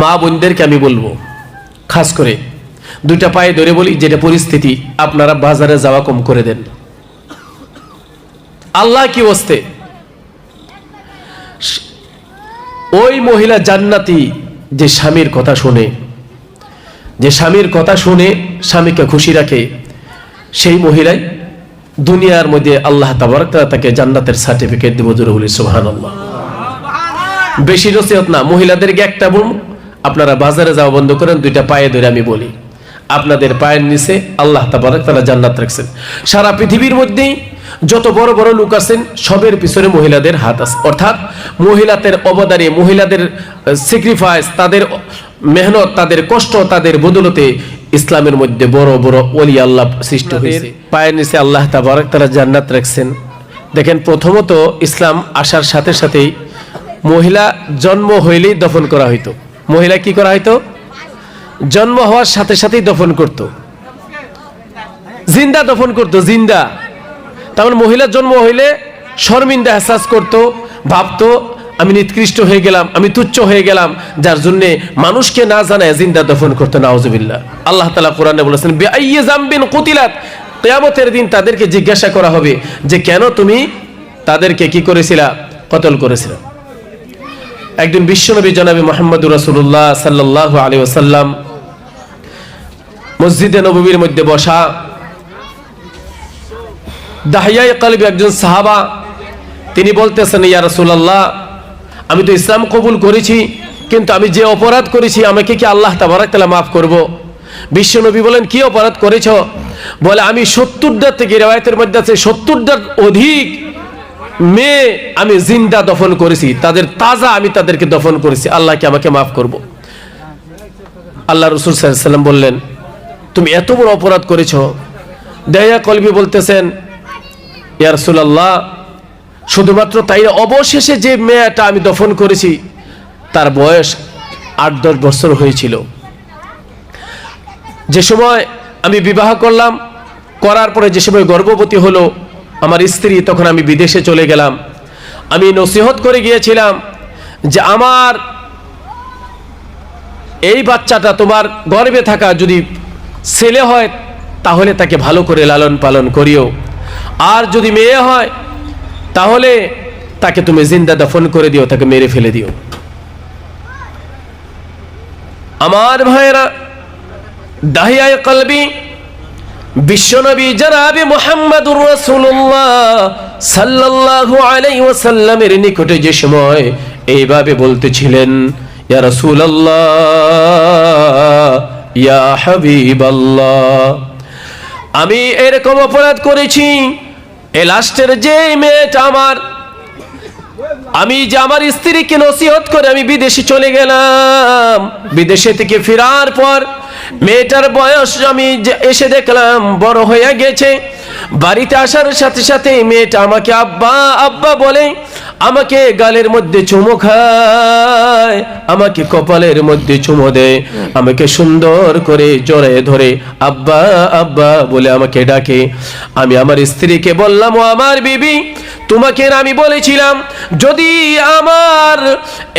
মা বোনদেরকে আমি বলব, খাস করে দুইটা পায়ে ধরে বলি যেটা পরিস্থিতি, আপনারা বাজারে যাওয়া কম করে দেন। আল্লাহ কি বসতে ওই মহিলা জান্নাতি যে স্বামীর কথা শুনে, যে স্বামীর কথা শুনে স্বামীকে খুশি রাখে, সেই মহিলাই দুনিয়ার মধ্যে আল্লাহ তাবারক তাকে জান্নাতের সার্টিফিকেট দিব জোরে বলি, সুবহানাল্লাহ। বেশি নসিহত না, মহিলাদেরকে একটা আপনারা বাজারে যাওয়া বন্ধ করেন দুইটা পায়ে ধরে আমি বলি। আপনাদের পায়ের নিচে আল্লাহ তাবারক তারা জান্নাত রাখছেন। সারা পৃথিবীর মধ্যেই যত বড় বড় লোক আছেন সবের পিছনে মহিলাদের হাত আছে। অর্থাৎ মহিলাদের অবদানে মহিলাদের স্যাক্রিফাইস তাদের মেহনত তাদের কষ্ট তাদের বদলতে ইসলামের মধ্যে বড় বড় অলি আল্লাহ সৃষ্টি হয়েছে। পায়ের নিচে আল্লাহ তাবারক তারা জান্নাত রাখছেন। দেখেন প্রথমত ইসলাম আসার সাথে সাথেই মহিলা জন্ম হইলেই দফন করা হইতো। মহিলা কি করা হইতো? জন্ম হওয়ার সাথে সাথেই দফন করত। জিন্দা দফন করত, জিন্দা। তারপর মহিলার জন্ম হইলে শর্মিন্দা এহসাস করত, ভাবতো, আমি নিকৃষ্ট হয়ে গেলাম, আমি তুচ্ছ হয়ে গেলাম, যার জন্য মানুষকে না জানায় জিন্দা দফন করতো, নাউজুবিল্লাহ। আল্লাহ তালা কোরআনে বলেছেন বেআইয়ে জামবিন কুতিলাত। কেয়ামতের দিন তাদেরকে জিজ্ঞাসা করা হবে যে, কেন তুমি তাদেরকে কি করেছিলা? কতল করেছিলা? একদিন বিশ্বনবী জনাবি মোহাম্মদুর রাসূলুল্লাহ সাল্লাল্লাহু আলী ওয়াসাল্লাম। মসজিদে নববীর মধ্যে বসা। দাহিয়াই কালবি একজন সাহাবা, তিনি বলতেছেন, ইয়া রাসূলুল্লাহ, আমি তো ইসলাম কবুল করেছি, কিন্তু আমি যে অপরাধ করেছি, আমাকে কি আল্লাহ তাবারাক তাআলা মাফ করব? বিশ্বনবী বলেন, কি অপরাধ করেছ? বলে, আমি সত্তরটা থেকে রেওয়ায়তের মধ্যে আছে সত্তরটার অধিক মেয়ে আমি জিন্দা দফন করেছি, তাদের তাজা আমি তাদেরকে দফন করেছি। আল্লাহকে আমাকে মাফ করব? আল্লাহ রসুল সাল্লাম বললেন, তুমি এত বড় অপরাধ করেছ। দেয়া কলবি বলতেছেন ইয়ার সুলাল্লাহ শুধুমাত্র তাই অবশেষে যে মেয়েটা আমি দফন করেছি, তার বয়স আট দশ বছর হয়েছিল। যে সময় আমি বিবাহ করলাম, করার পরে যে সময় গর্ভবতী হলো আমার স্ত্রী তখন আমি বিদেশে চলে গেলাম। আমি নসিহত করে গিয়েছিলাম যে আমার এই বাচ্চাটা তোমার গর্বে থাকা যদি ছেলে হয়, তাহলে তাকে ভালো করে লালন পালন করিও। আর যদি মেয়ে হয়, তাহলে তাকে তুমি জিন্দা দফন করে দিও, তাকে মেরে ফেলে দিও। আমার ভাইয়েরা, দাহিয়ায় কলবি বিশ্বনবী জনাবি মোহাম্মদুর রাসূলুল্লাহ সাল্লাল্লাহু আলাইহি ওয়াসাল্লামের নিকটে যে সময় এইভাবে বলতেছিলেন, ইয়া রাসূলুল্লাহ, ইয়া হাবিবাল্লাহ, আমি এরকম অপরাধ করেছি, এ লাস্টের যে মেয়েটা আমার, আমি যে আমার স্ত্রীকে নসিহত করে আমি বিদেশে চলে গেলাম, বিদেশে থেকে ফেরার পর মেয়েটার বয়স আমি এসে দেখলাম, বড় হয়ে গেছে। বাড়িতে আসার সাথে সাথে মেয়েটা আমাকে আব্বা আব্বা বলে আমাকে গালের মধ্যে চুমো খায় আমাকে কপালের মধ্যে চুমো দেয়। আমাকে সুন্দর করে জড়ে ধরে আব্বা আব্বা বলে আমাকে ডাকে। আমি আমার স্ত্রীকে বললাম ও আমার বিবি তোমাকে আমি বলেছিলাম যদি আমার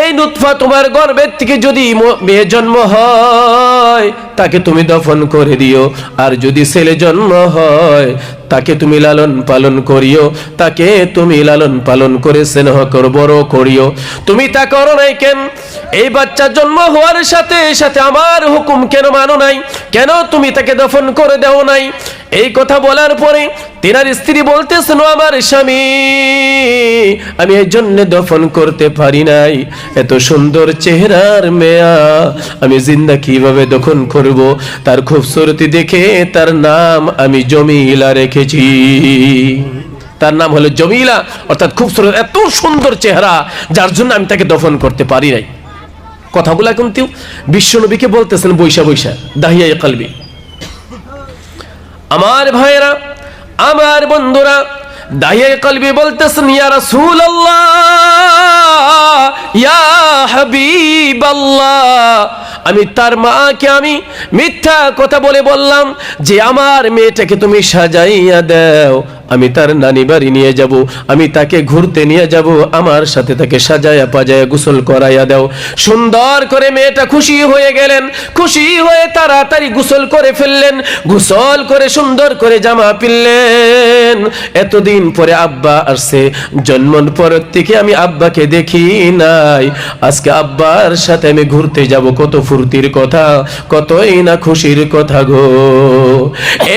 এই নুৎফা তোমার গর্ভের থেকে যদি মেয়ে জন্ম হয় তাকে তুমি দফন করে দিও। আর যদি ছেলে জন্ম হয় তাকে তুমি লালন পালন করিও, তাকে তুমি লালন পালন করে স্নেহ কর, বড় করিও। তুমি তা করো নাই কেন? এই বাচ্চা জন্ম হওয়ার সাথে সাথে আমার হুকুম কেন মানো নাই? কেন তুমি তাকে দফন করে দেও নাই? এই কথা বলার পরে তিনার স্ত্রী বলতেছেন "ও আমার স্বামী, আমি এই জন্য দফন করতে পারি নাই। এত সুন্দর চেহারার মেয়া, আমি জিন্দা কীভাবে দফন করব? তার খুবসুরতি দেখে তার নাম আমি জমিলা রেখেছি। তার নাম হলো জমিলা, অর্থাৎ খুবসুরত, এত সুন্দর চেহারা, যার জন্য আমি তাকে দফন করতে পারি নাই। কথাগুলা কিন্তু বিশ্বনবীকে বলতেছেন বৈশা বৈশা দাহিয়া কালবি। আমার ভাইয়েরা, আমার বন্ধুরা দাহিয়া কলবি বলতেছেন, ইয়া ইয়া আমি তার মাকে আমি মিথ্যা কথা বলে বললাম যে, আমার মেয়েটাকে তুমি সাজাইয়া দাও। আমি তার নানি বাড়ি নিয়ে যাব, আমি তাকে ঘুরতে নিয়ে যাব, আমার সাথে তাকে সাজায়া পাজায়া গোসল করাইয়া দাও। সুন্দর করে মেয়েটা খুশি হয়ে গেলেন, খুশি হয়ে তাড়াতাড়ি গোসল করে ফেললেন, গোসল করে সুন্দর করে জামা পিনলেন। এতদিন পরে আব্বা আসছে জন্মন পর থেকে আমি আব্বাকে দেখি নাই। আজকে আব্বার সাথে আমি ঘুরতে যাব, কত ফুর্তির কথা, কতই না খুশির কথা গো।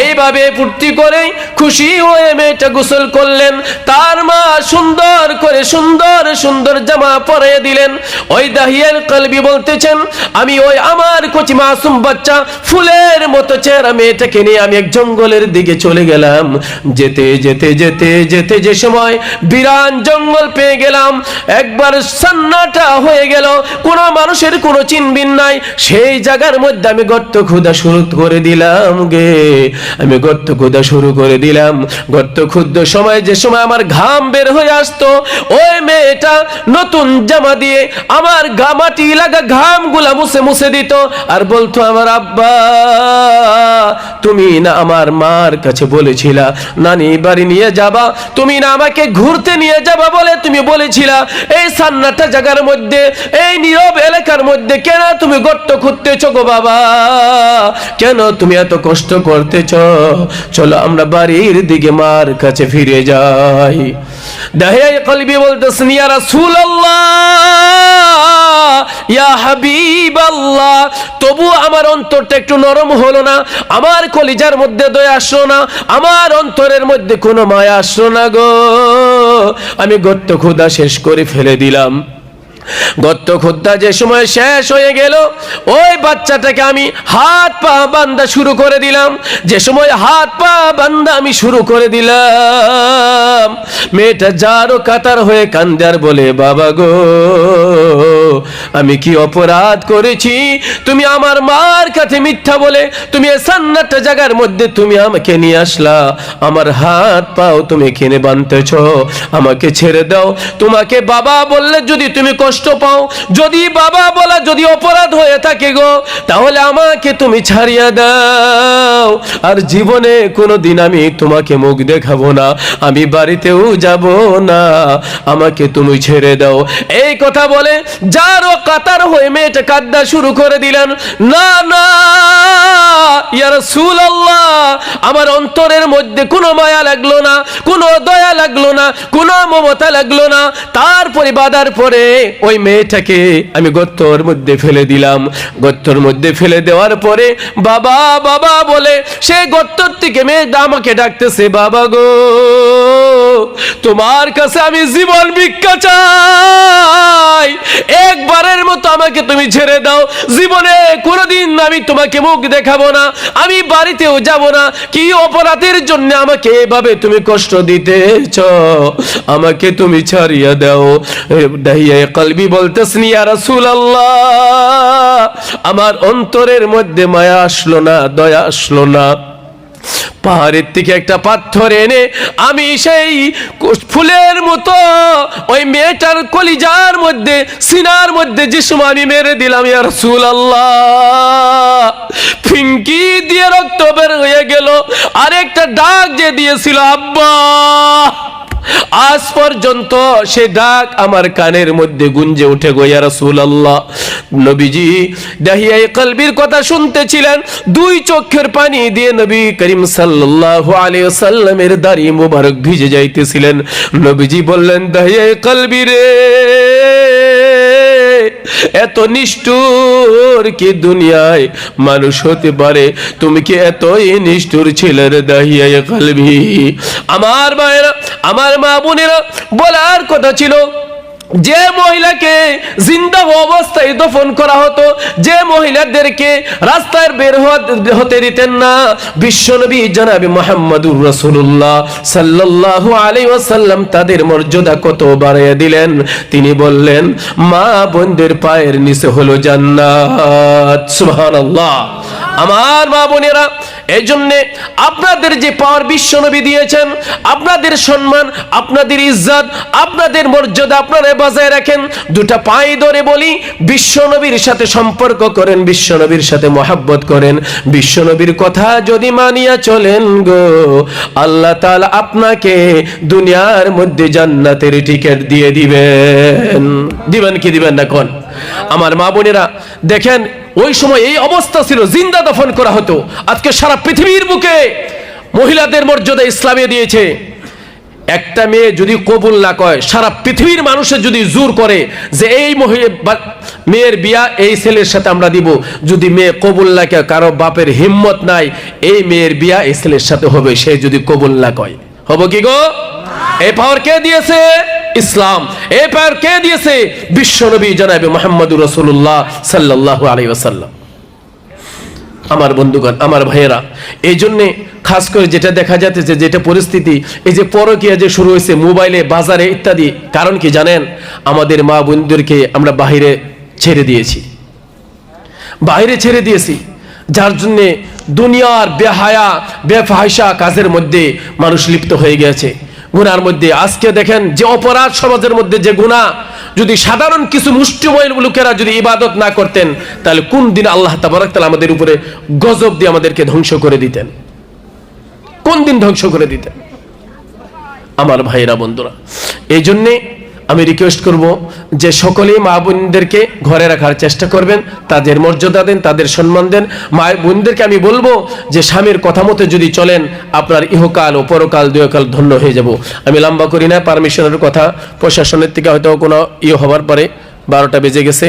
এইভাবে ফুর্তি করে খুশি হয়ে মেয়েটা গোসল করলেন, তার মা সুন্দর করে সুন্দর সুন্দর জামা পরে দিলেন। ওই দাহিয়ার কলবি বলতেছেন, আমি ওই আমার কচি মাসুম বাচ্চা ফুলের মতো চেহারা মেয়েটাকে নিয়ে আমি এক জঙ্গলের দিকে চলে গেলাম। যেতে যেতে যেতে যেতে যে সময় বিরান জঙ্গল পেয়ে গেলাম। একবার সান্নাটা হয়ে গেল, কোনো মানুষের কোনো চিনবিন নাই। সেই জায়গার মধ্যে আমি গর্ত খুদা শুরু করে দিলাম গে। আমি গর্ত খুদা শুরু করে দিলাম। গর্ত ক্ষুদ্র সময় যে সময় আমার ঘাম বের হয়ে আসতো, ওই মেয়েটা নতুন জামা দিয়ে আমার গা মাটি লাগা ঘামগুলা মুছে মুছে দিত আর বলতো আমার আব্বা, তুমি না আমার মার কাছে বলেছিলা, নানি বাড়ি নিয়ে যাবা, তুমি না আমাকে ঘুরতে নিয়ে যাবা বলে তুমি বলেছিলা, এই সান্নাটা জায়গার মধ্যে, এই নীরব এলাকার মধ্যে কেন তুমি গর্ত খুঁড়তেছ গো বাবা? কেন তুমি এত কষ্ট করতেছ? চলো আমরা বাড়ির দিকে মার কাছে ফিরে যাই। দাহে কলবি বলতেছেন ইয়া রাসূলুল্লাহ, ইয়া হাবিবাল্লাহ, তবু আমার অন্তরটা একটু নরম হলো না, আমার কলিজার মধ্যে দয়া আসলো না, আমার অন্তরের মধ্যে কোনো মায়া আসলো না গো। আমি গর্ত ক্ষুদা শেষ করে ফেলে দিলাম। গর্ত খুদ্া যে সময় শেষ হয়ে গেল, ওই বাচ্চাটাকে আমি হাত পা বান্দা শুরু করে দিলাম। যে সময় হাত পা বান্দা আমি শুরু করে দিলাম। মেয়েটা যারও কাতার হয়ে কান্দার বলে, বাবা গো, আমি কি অপরাধ করেছি? তুমি আমার মার কাছে মিথ্যা বলে, তুমি সান্নাটা জায়গার মধ্যে তুমি আমাকে নিয়ে আসলা। আমার হাত পাও তুমি কিনে বানতেছ আমাকে ছেড়ে দাও। তোমাকে বাবা বললে যদি তুমি কষ্ট পাও। যদি বাবা বলা, যদি অপরাধ হয়ে থাকে গো, তাহলে আমাকে তুমি ছাড়িয়া দাও। আর জীবনে কোনো দিন আমি তোমাকে মুখ দেখাবো না, আমি বাড়িতেও যাব না, আমাকে তুমি ছেড়ে দাও। এই কথা বলে যারও কাতার হয়ে মেয়েটা কাদ্দা শুরু করে দিলেন। না না আমার অন্তরের মধ্যে কোনো মায়া লাগল না, কোনো দয়া লাগল না, কোনো মমতা লাগল না। তারপরে বাদার পরে ওই মেয়েটাকে আমি গর্তর মধ্যে ফেলে দিলাম। গত্তর মধ্যে ফেলে দেওয়ার পরে বাবা বাবা বলে, সে গত্তর থেকে মেয়েটা আমাকে ডাকতেছে, বাবা গো। তোমার কাছে আমি জীবন ভিক্ষা চাই। একবারের মতো আমাকে তুমি ছেড়ে দাও। জীবনে কোনোদিন আমি তোমাকে মুখ দেখাবো না। আমি বাড়িতেও যাব না। কি অপরাধের জন্য আমাকে এভাবে তুমি কষ্ট দিতেছ? আমাকে তুমি ছাড়িয়ে দাও। দাহিয়া কলবি বলতেছেন, ইয়া রাসূলুল্লাহ, আমার অন্তরের মধ্যে মায়া আসলো না, দয়া আসলো না। পাহাড়ের থেকে একটা পাথর এনে আমি সেই ফুলের মতো ওই মেয়েটার কলিজার মধ্যে, সিনার মধ্যে যিসুম আমি মেরে দিলাম ইয়ার সুল আল্লাহ ফিঙ্কি দিয়ে রক্ত বের হয়ে গেল। আরেকটা ডাক যে দিয়েছিল, আব্বা। আজ পর্যন্ত সে ডাক আমার কানের মধ্যে গুঞ্জে উঠে গইয়া রাসূলুল্লাহ। নবীজি দাহিয়াই কলবির কথা শুনতেছিলেন, দুই চক্ষের পানি দিয়ে নবী করিম সাল্লাল্লাহু আলাইহি ওয়াসাল্লামের দাড়ি মুবারক ভিজে যাইতেছিলেন। নবীজি বললেন দাহিয়াই কলবি রে। এত নিষ্ঠুর কি দুনিয়ায় মানুষ হতে পারে? তুমি কি এতই নিষ্ঠুর ছিলে দাহিয়ায় কালবি? আমার মায়েরা, আমার মা বোনেরা, বলার কথা ছিল যে মহিলাকে জিন্দা অবস্থায় দফন করা হতো, যে মহিলাদেরকে রাস্তায় বের হতে দিতেন না বিশ্বনবী জনাবি মোহাম্মদুর রসুল্লাহ সাল্লাল্লাহু আলাইহি ওয়াসাল্লাম তাদের মর্যাদা কত বাড়িয়ে দিলেন? তিনি বললেন, মা বোনদের পায়ের নিচে হলো জান্নাত। সুবহানাল্লাহ। আমার মা বোনেরা এই জন্যে আপনাদের যে পাওয়ার বিশ্বনবী দিয়েছেন, আপনাদের সম্মান, আপনাদের ইজ্জত, আপনাদের মর্যাদা আপনারা বজায় রাখেন। দুটা পায়ে ধরে বলি, বিশ্বনবীর সাথে সম্পর্ক করেন, বিশ্বনবীর সাথে মহাব্বত করেন। বিশ্বনবীর কথা যদি মানিয়া চলেন গো, আল্লাহ তাআলা আপনাকে দুনিয়ার মধ্যে জান্নাতের টিকিট দিয়ে দিবেন। দিবেন কি দিবেন না কোন? আমার মা বোনেরা, দেখেন, ওই সময় এই অবস্থা ছিল, জিন্দা দফন করা হতো। আজকে সারা পৃথিবীর বুকে মহিলাদের মর্যাদা ইসলামে দিয়েছে। একটা মেয়ে যদি কবুল না কয় সারা পৃথিবীর মানুষের যদি জোর করে যে এই মেয়ের বিয়া এই ছেলের সাথে আমরা দিব, যদি মেয়ে কবুল না কয় কারও বাপের হিম্মত নাই, এই মেয়ের বিয়া এই ছেলের সাথে হবে, সে যদি কবুল না কয় হব কি গো? এই পাওয়ার কে দিয়েছে? ইসলাম। এই পাওয়ার কে দিয়েছে? বিশ্বনবী জানাবে মোহাম্মদুর রসুল্লাহ সাল্লাহ আলাই ওয়াসাল্লাম। আমার বন্ধুগণ, আমার ভাইয়েরা এই জন্যে খাস করে যেটা দেখা যাচ্ছে যেটা পরিস্থিতি, এই যে পরকিয়া যে শুরু হয়েছে, মোবাইলে, বাজারে ইত্যাদি, কারণ কি জানেন? আমাদের মা বন্ধুদেরকে আমরা বাহিরে ছেড়ে দিয়েছি। বাইরে ছেড়ে দিয়েছি। যার জন্যে দুনিয়ার বেহায়া, বেফাহিসা কাজের মধ্যে মানুষ লিপ্ত হয়ে গেছে। গুনার মধ্যে। আজকে দেখেন যে অপরাধ সমাজের মধ্যে যে গুণা, যদি সাধারণ কিছু মুষ্টিময় লোকেরা যদি ইবাদত না করতেন, তাহলে কোন দিন আল্লাহ তাবারাক তাহলে আমাদের উপরে গজব দিয়ে আমাদেরকে ধ্বংস করে দিতেন? কোন দিন ধ্বংস করে দিতেন? আমার ভাইরা বন্ধুরা এই জন্যে আমি রিকোয়েস্ট করব যে সকলেই মা বোনদেরকে ঘরে রাখার চেষ্টা করবেন, তাদের মর্যাদা দেন, তাদের সম্মান দেন। মা বোনদেরকে আমি বলব যে স্বামীর কথা মতো যদি চলেন, আপনার ইহকাল ও পরকাল দুয়কাল ধন্য হয়ে যাব। আমি লম্বা করি না, পারমিশনের কথা, প্রশাসনের থেকে হয়তো কোনো ইয়ে হবার পরে বারোটা বেজে গেছে।